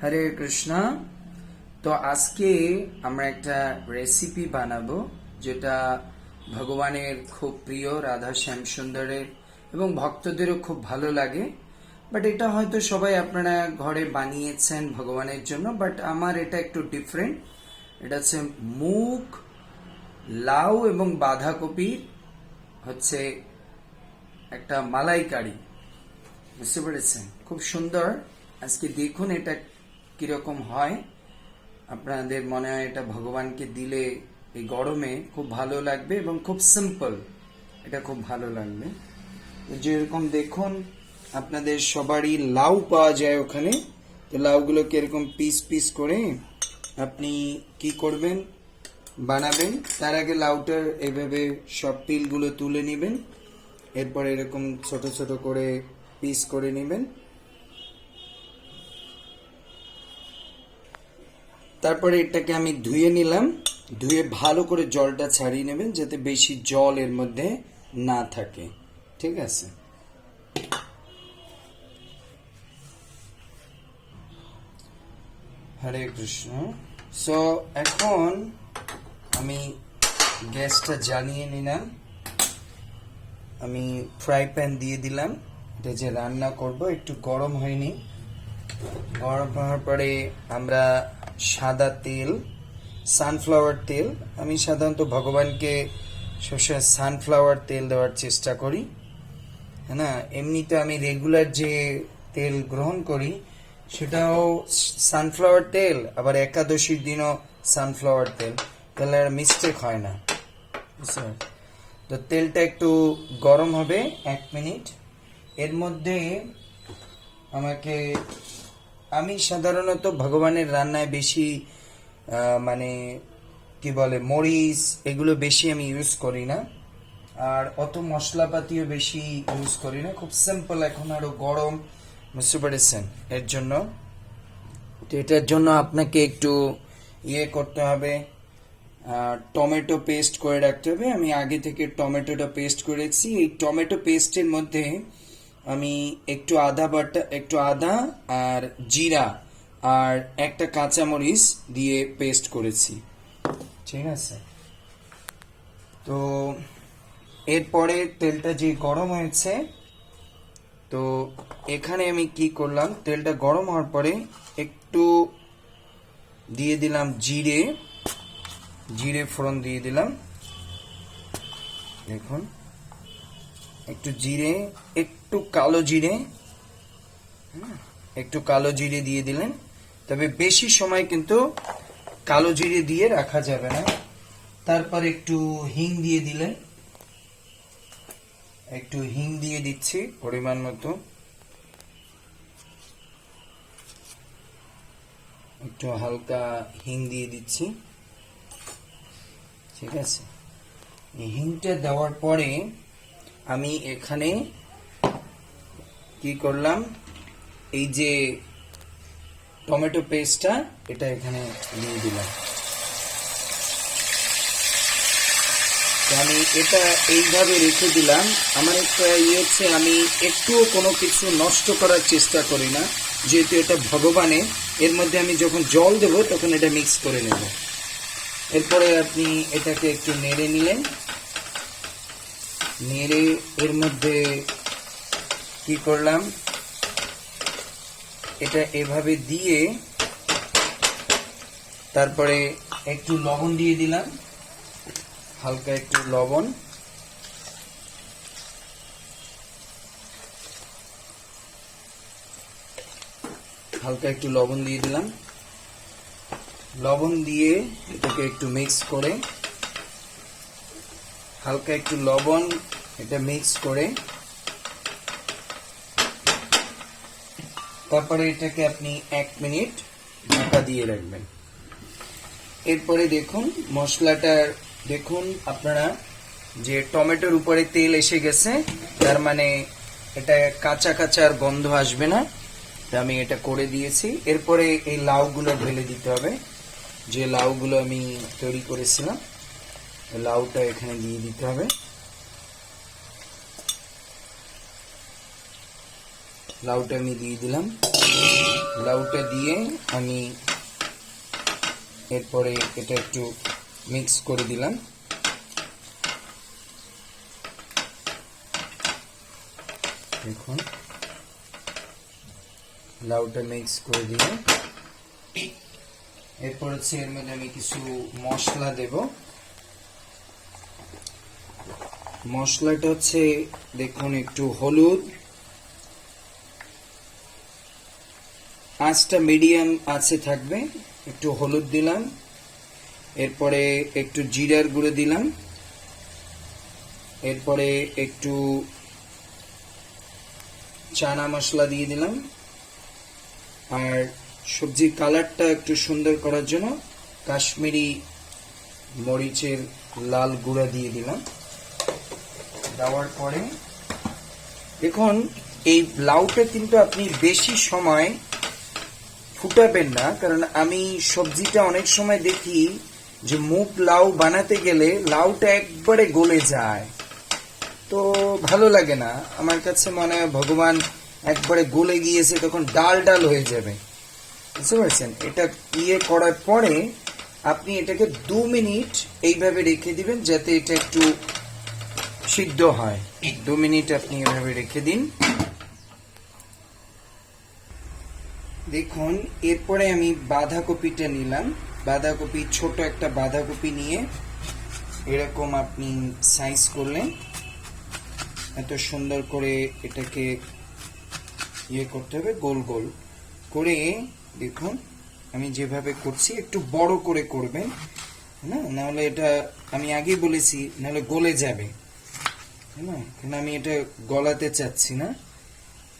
হরে কৃষ্ণ। তো আজকে আমরা একটা রেসিপি বানাবো, যেটা ভগবানের খুব প্রিয় রাধা শ্যাম সুন্দরের এবং ভক্তদেরও খুব ভালো লাগে। বাট এটা হয়তো সবাই আপনারা ঘরে বানিয়েছেন ভগবানের জন্য বাট আমার এটা একটু ডিফারেন্ট এটা হচ্ছে মুগ, লাউ এবং বাঁধাকপির হচ্ছে একটা মালাইকারি। বুঝতে পেরেছেন? খুব সুন্দর। আজকে দেখুন এটা কীরকম হয়? আপনাদের মনে হয় এটা ভগবানকে দিলে এই গরমে খুব ভালো লাগবে এবং খুব সিম্পল এটা খুব ভালো লাগবে। যেরকম দেখুন, আপনাদের সবারই লাউ পাওয়া যায় ওখানে। তো লাউগুলোকে এরকম পিস পিস করে আপনি কি করবেন? বানাবেন। তার আগে লাউটার এভাবে সব পিলগুলো তুলে নেবেন। এরপর এরকম ছোট ছোট করে পিস করে নেবেন। তারপরে এটাকে আমি ধুয়ে নিলাম। ধুয়ে ভালো করে জলটা ছাড়িয়ে নেবেন যাতে বেশি জল এর মধ্যে না থাকে। ঠিক আছে? হরে কৃষ্ণ। সো এখন আমি গ্যাসটা জ্বালিয়ে নিলাম। আমি ফ্রাই প্যান দিয়ে দিলাম। এটা যে রান্না করব, একটু গরম হয়নি। গরম হওয়ার পরে আমরা সাদা তেল সানফ্লাওয়ার তেল। আমি সাধারণত ভগবানকে সবসময় সানফ্লাওয়ার তেল দেওয়ার চেষ্টা করি। হ্যাঁ না? এমনিতে আমি রেগুলার যে তেল গ্রহণ করি, সেটাও সানফ্লাওয়ার তেল, আবার একাদশীর দিনও সানফ্লাওয়ার তেল। তাহলে আর মিস্টেক হয় না। তো তেলটা একটু গরম হবে, এক মিনিট। এর মধ্যে আমাকে আমি সাধারণত ভগবানের রান্নায় বেশি মানে কি বলে, মরিচ, এগুলো বেশি আমি ইউজ করি না। আর অত মশলাপাতিও বেশি ইউজ করি না। খুব সিম্পল এখন আরও গরম, বুঝতে পেরেছেন? এর জন্য। তো এটার জন্য আপনাকে একটু ইয়ে করতে হবে। টমেটো পেস্ট করে রাখতে হবে। আমি আগে থেকে টমেটোটা পেস্ট করেছি। এই টমেটো পেস্টের মধ্যে আমি একটু আদা বাটা, একটু আদা আর জিরা আর একটা কাঁচামরিচ দিয়ে পেস্ট করেছি। ঠিক আছে? তো এরপরে তেলটা যে গরম হয়েছে, তো এখানে আমি কি করলাম, তেলটা গরম হওয়ার পরে একটু দিয়ে দিলাম জিরে জিরে ফোড়ন দিয়ে দিলাম। দেখুন। একটু জিরে একটু কালো জিরে হুম, একটু কালো জিরে দিয়ে দিলেন। তবে বেশি সময় কিন্তু কালো জিরে দিয়ে রাখা যাবে না। তারপর একটু হিং দিয়ে দিলেন। একটু হিং দিয়ে দিচ্ছি পরিমাণ মতো। একটু হালকা হিং দিয়ে দিচ্ছি। ঠিক আছে। হিংটা দেওয়ার পরে আমি এখানে কি করলাম? এই যে টমেটো পেস্টটা, এটা এখানে নিয়ে দিলাম। আমি এটা এইভাবে রেখে দিলাম। আমার একটা ইয়ে হচ্ছে, আমি একটুও কোনো কিছু নষ্ট করার চেষ্টা করি না। যেহেতু এটা ভগবানের, এর মধ্যে আমি যখন জল দেব তখন এটা মিক্স করে নেব। এরপরে আপনি এটাকে একটু নেড়ে নিলেন। নেড়ে এর মধ্যে কি করলাম? এটা এভাবে দিয়ে তারপরে একটু লবণ দিয়ে দিলাম। হালকা একটু লবণ। হালকা একটু লবণ দিয়ে দিলাম। লবণ দিয়ে এটাকে একটু মিক্স করে হালকা একটু লবণ এটা মিক্স করে। তারপরে এটাকে আপনি এক মিনিট ঢাকা দিয়ে রাখবেন। এরপরে দেখুন মশলাটার দেখুন আপনারা যে টমেটোর উপরে তেল এসে গেছে, তার মানে এটা কাঁচা কাঁচা আর গন্ধ আসবে না। আমি এটা করে দিয়েছি। এরপরে এই লাউগুলো ঢেলে দিতে হবে। যে লাউগুলো আমি তৈরি করেছিলাম লাউটা এখানে দিয়ে দিতে হবে। লাউটা আমি দিয়ে দিলাম। লাউটা দিয়ে আমি এরপরে এটা একটু মিক্স করে দিলাম। দেখুন। লাউটা মিক্স করে দিয়ে এরপর হচ্ছে এর মধ্যে আমি কিছু মশলা দেব। মশলাটা হচ্ছে, দেখুন একটু হলুদ। আঁচটা মিডিয়াম আছে থাকবে, একটু হলুদ দিলাম। এরপরে একটু জিরার গুঁড়ো দিলাম। এরপরে একটু চানা মশলা দিয়ে দিলাম। আর সবজির কালারটা একটু সুন্দর করার জন্য কাশ্মীরি মরিচের লাল গুঁড়া দিয়ে দিলাম। দেওয়ার পরে দেখুন, এই লাউটা কিন্তু আপনি বেশি সময় ফুটাবেন না, কারণ আমি সবজিটা অনেক সময় দেখি যে মুখ লাউ বানাতে গেলে লাউটা একবারে গলে যায়। তো ভালো লাগে না। আমার কাছে মনে হয় ভগবান একবারে গলে গিয়েছে, তখন ডাল ডাল হয়ে যাবে। বুঝতে পারছেন? এটা ইয়ে করার পরে আপনি এটাকে দু মিনিট এইভাবে রেখে দিবেন, যাতে এটা একটু সিদ্ধ হয়। দু মিনিট আপনি এভাবে রেখে দিন। দেখুন, এরপরে আমি বাঁধাকপিটা নিলাম। বাঁধাকপি, ছোট একটা বাঁধাকপি নিয়ে এরকম আপনি সাইজ করলেন। এত সুন্দর করে এটাকে ইয়ে করতে হবে, গোল গোল করে। দেখুন, আমি যেভাবে করছি, একটু বড় করে করবেন। না নাহলে এটা আমি আগেই বলেছি, নাহলে গলে যাবে। কিন্তু আমি এটা গলাতে চাচ্ছি না।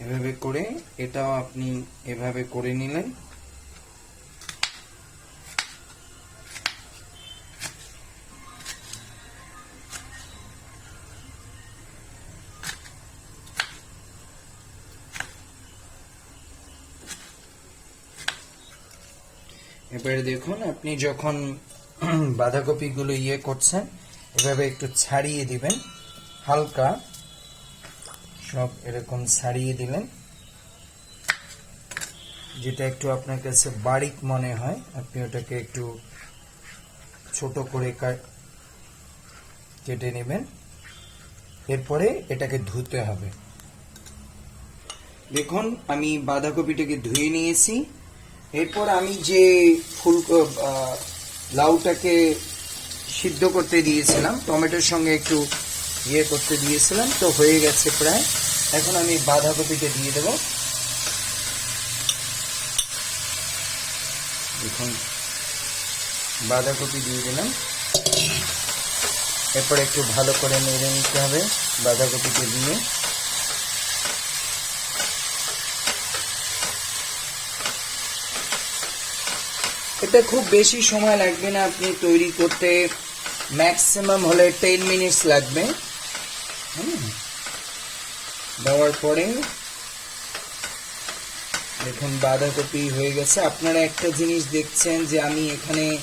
এভাবে করে, এটাও আপনি এভাবে করে নিলেন। এবারে দেখুন, আপনি যখন বাঁধাকপিগুলো ইয়ে করছেন, এভাবে একটু ছাড়িয়ে দিবেন। হালকা সব এরকম ছাড়িয়ে দিলেন। যেটা একটু আপনার কাছে বারিক মনে হয়, আপনি ওটাকে একটু ছোট করে কাট নেবেন। এরপরে এটাকে ধুতে হবে। দেখুন, আমি বাঁধাকপিটাকে ধুয়ে নিয়েছি। এরপর আমি যে ফুল লাউটাকে সিদ্ধ করতে দিয়েছিলাম, টমেটোর সঙ্গে একটু ইয়ে করতে দিয়েছিলাম, তো হয়ে গেছে প্রায়। এখন আমি বাঁধাকপিকে দিয়ে দেব। দেখুন, বাঁধাকপি দিয়ে দিলাম। এরপর একটু ভালো করে নেড়ে নিতে হবে বাঁধাকপিকে দিয়ে। এটা খুব বেশি সময় লাগবে না, আপনি তৈরি করতে। ম্যাক্সিমাম হলে টেন মিনিটস লাগবে। দেওয়ার পরে দেখুন বাঁধাকপি হয়ে গেছে। আপনারা একটা জিনিস দেখছেন যে আমি এখানে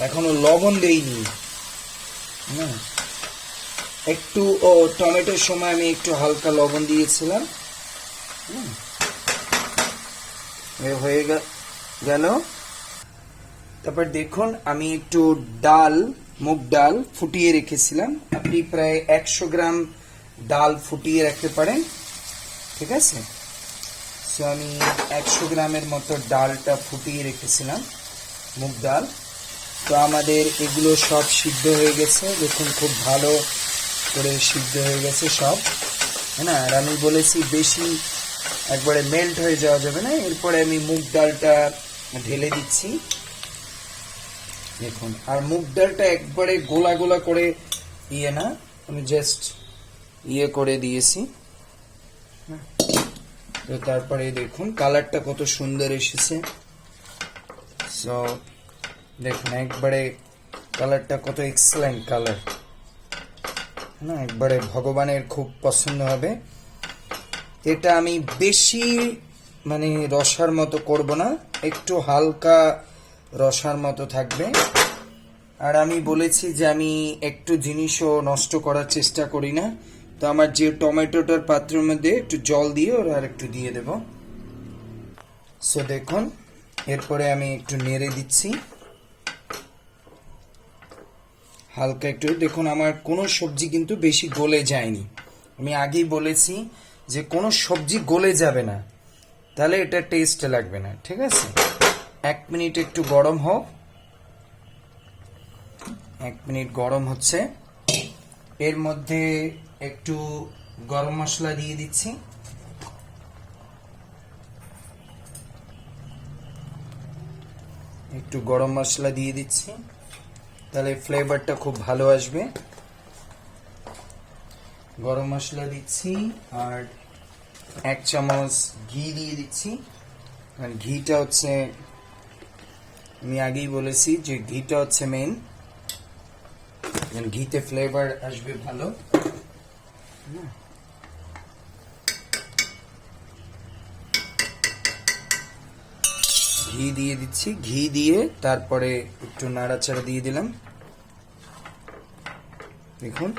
এখনও লবণ দেইনি। হুম। একটু, ও, টমেটোর সময় আমি একটু হালকা লবণ দিয়েছিলাম। হুম। হয়ে গেল। তারপর দেখুন আমি একটু ডাল, মুগ ডাল ফুটিয়ে রেখেছিলাম। আপনি প্রায় একশো গ্রাম ডাল ফুটিয়ে রাখতে পারেন, ঠিক আছে? সো আমি একশো গ্রামের মতো ডালটা ফুটিয়ে রেখেছিলাম, মুগ ডাল। তো আমাদের এগুলো সব সিদ্ধ হয়ে গেছে, দেখুন খুব ভালো করে সিদ্ধ হয়ে গেছে সব। হ্যাঁ না? আর আমি বলেছি বেশি একবারে মেল্ট হয়ে যাওয়া যাবে না, এরপরে আমি মুগ ডালটা ঢেলে দিচ্ছি। দেখুন, আর মুগ ডালটা একবারে গোলা গোলা করে ইয়ে না, আমি জাস্ট ইয়ে করে দিয়েছি। তো তারপরে দেখুন, কালারটা কত সুন্দর এসেছে। সো দেখুন, একবারে কালারটা কত এক্সেলেন্ট কালার না, একবারে ভগবানের খুব পছন্দ হবে। এটা আমি বেশি মানে রসার মতো করব না। একটু হালকা রসার মতো থাকবে। আর আমি বলেছি যে আমি একটু জিনিসও নষ্ট করার চেষ্টা করি না। তো আমার যে টমেটোটার পাত্রের মধ্যে একটু জল দিয়ে ওরা আর একটু দিয়ে দেব। সো দেখুন, এরপরে আমি একটু নেড়ে দিচ্ছি। হালকা একটু, দেখুন, আমার কোনো সবজি কিন্তু বেশি গলে যায়নি। আমি আগেই বলেছি যে কোনো সবজি গলে যাবে না। তাহলে এটা টেস্ট লাগবে না, ঠিক আছে? এক মিনিট একটু গরম হোক। এক মিনিট গরম হচ্ছে। এর মধ্যে একটু গরম মশলা দিয়ে দিচ্ছি। একটু গরম মশলা দিয়ে দিচ্ছি। তাহলে ফ্লেভারটা খুব ভালো আসবে। গরম মশলা দিচ্ছি আর এক চামচ ঘি দিয়ে দিচ্ছি। কারণ ঘিটা হচ্ছে, আমি আগেই বলেছি যে ঘিটা হচ্ছে মেন ঘিতে ফ্লেভার আসবে ভালো। ঘি দিয়ে দিচ্ছি, ঘি দিয়ে তারপরে একটু নাড়াচাড়া দিয়ে দিলাম। দেখুন।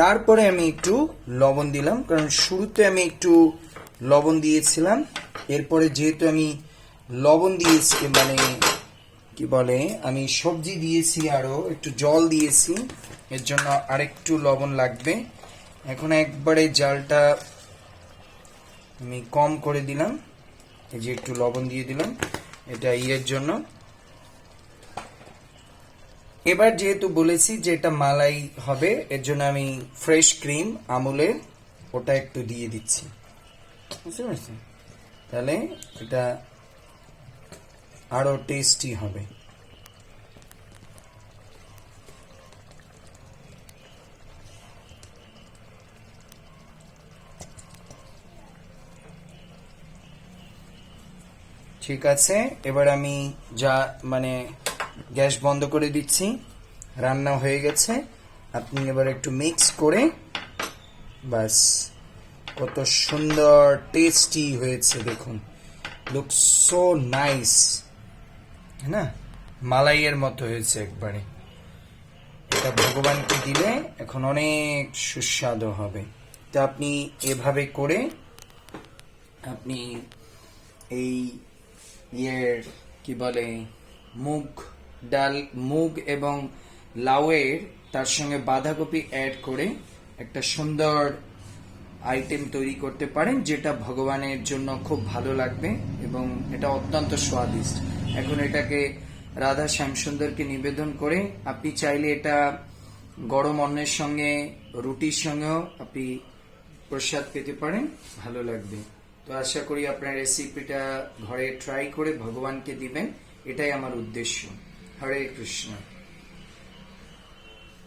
তারপরে আমি একটু লবণ দিলাম, কারণ শুরুতে আমি একটু লবণ দিয়েছিলাম। এরপরে যেহেতু আমি লবণ দিয়েছি মানে কি বলে, আমি সবজি দিয়েছি আরও একটু জল দিয়েছি, এর জন্য আরেকটু লবণ লাগবে। এখন একবারে জালটা আমি কম করে দিলাম, এই যে একটু লবণ দিয়ে দিলাম, এটা ইয়ের জন্য। এবার যেহেতু বলেছি যে এটা মালাই হবে, এর জন্য আমি ফ্রেশ ক্রিম, আমুলের, ওটা একটু দিয়ে দিচ্ছি। বুঝতে পারছি তাহলে এটা আরও টেস্টি হবে। ঠিক আছে, এবার আমি যা মানে গ্যাস বন্ধ করে দিচ্ছি। রান্না হয়ে গেছে। আপনি এবার একটু মিক্স করে বাস কত সুন্দর টেস্টি হয়েছে, দেখুন। লুক সো নাইস না? মালাইয়ের মতো হয়েছে একবারে। এটা ভগবানকে দিলে এখন অনেক সুস্বাদু হবে। তো আপনি এভাবে করে আপনি এই ইয়ের কি বলে, মুগ ডাল, মুগ এবং লাউয়ের তার সঙ্গে বাঁধাকপি অ্যাড করে একটা সুন্দর আইটেম তৈরি করতে পারেন, যেটা ভগবানের জন্য খুব ভালো লাগবে এবং এটা অত্যন্ত স্বাদিষ্ট। এখন এটাকে রাধা শ্যামসুন্দরকে নিবেদন করে, আপনি চাইলে এটা গরম অন্নের সঙ্গে, রুটির সঙ্গেও আপনি প্রসাদ পেতে পারেন, ভালো লাগবে। তো আশা করি আপনার রেসিপিটা ঘরে ট্রাই করে ভগবানকে দিবেন, এটাই আমার উদ্দেশ্য। হরে কৃষ্ণ।